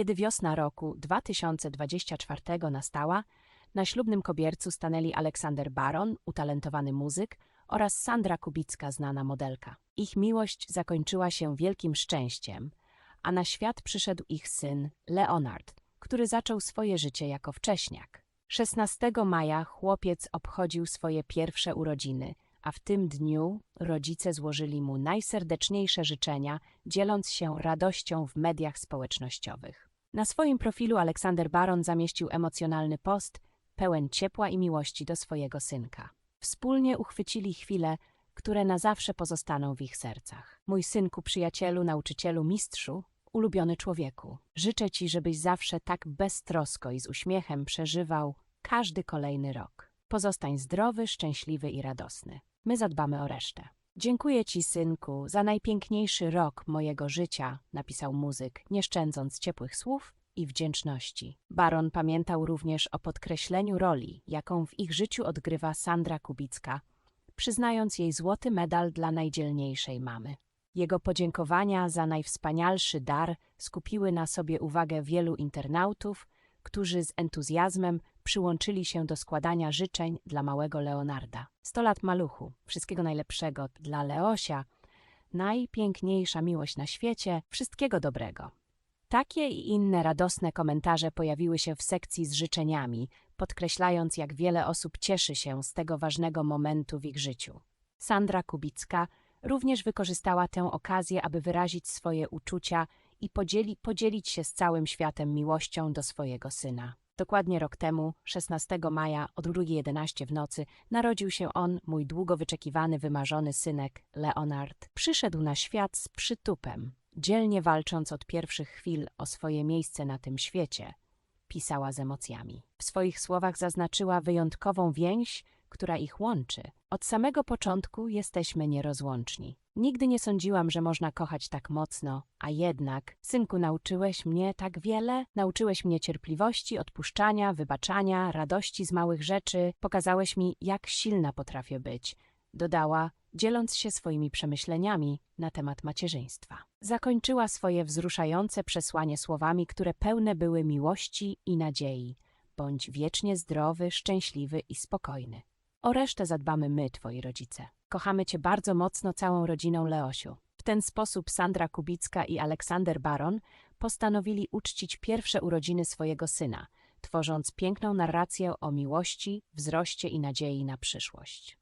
Kiedy wiosna roku 2024 nastała, na ślubnym kobiercu stanęli Aleksander Baron, utalentowany muzyk, oraz Sandra Kubicka, znana modelka. Ich miłość zakończyła się wielkim szczęściem, a na świat przyszedł ich syn Leonard, który zaczął swoje życie jako wcześniak. 16 maja chłopiec obchodził swoje pierwsze urodziny, a w tym dniu rodzice złożyli mu najserdeczniejsze życzenia, dzieląc się radością w mediach społecznościowych. Na swoim profilu Aleksander Baron zamieścił emocjonalny post, pełen ciepła i miłości do swojego synka. Wspólnie uchwycili chwile, które na zawsze pozostaną w ich sercach. Mój synku, przyjacielu, nauczycielu, mistrzu, ulubiony człowieku, życzę ci, żebyś zawsze tak beztrosko i z uśmiechem przeżywał każdy kolejny rok. Pozostań zdrowy, szczęśliwy i radosny. My zadbamy o resztę. Dziękuję ci, synku, za najpiękniejszy rok mojego życia, napisał muzyk, nie szczędząc ciepłych słów i wdzięczności. Baron pamiętał również o podkreśleniu roli, jaką w ich życiu odgrywa Sandra Kubicka, przyznając jej złoty medal dla najdzielniejszej mamy. Jego podziękowania za najwspanialszy dar skupiły na sobie uwagę wielu internautów, którzy z entuzjazmem przyłączyli się do składania życzeń dla małego Leonarda. Sto lat maluchu, wszystkiego najlepszego dla Leosia, najpiękniejsza miłość na świecie, wszystkiego dobrego. Takie i inne radosne komentarze pojawiły się w sekcji z życzeniami, podkreślając, jak wiele osób cieszy się z tego ważnego momentu w ich życiu. Sandra Kubicka również wykorzystała tę okazję, aby wyrazić swoje uczucia i podzieli, podzielić się z całym światem miłością do swojego syna. Dokładnie rok temu, 16 maja o 2.11 w nocy, narodził się on, mój długo wyczekiwany, wymarzony synek, Leonard. Przyszedł na świat z przytupem, dzielnie walcząc od pierwszych chwil o swoje miejsce na tym świecie, pisała z emocjami. W swoich słowach zaznaczyła wyjątkową więź, która ich łączy. Od samego początku jesteśmy nierozłączni. Nigdy nie sądziłam, że można kochać tak mocno, a jednak, synku, nauczyłeś mnie tak wiele, nauczyłeś mnie cierpliwości, odpuszczania, wybaczania, radości z małych rzeczy, pokazałeś mi, jak silna potrafię być. Dodała, dzieląc się swoimi przemyśleniami na temat macierzyństwa. Zakończyła swoje wzruszające przesłanie słowami, które pełne były miłości i nadziei. Bądź wiecznie zdrowy, szczęśliwy i spokojny. O resztę zadbamy my, twoi rodzice. Kochamy cię bardzo mocno całą rodziną Leosiu. W ten sposób Sandra Kubicka i Aleksander Baron postanowili uczcić pierwsze urodziny swojego syna, tworząc piękną narrację o miłości, wzroście i nadziei na przyszłość.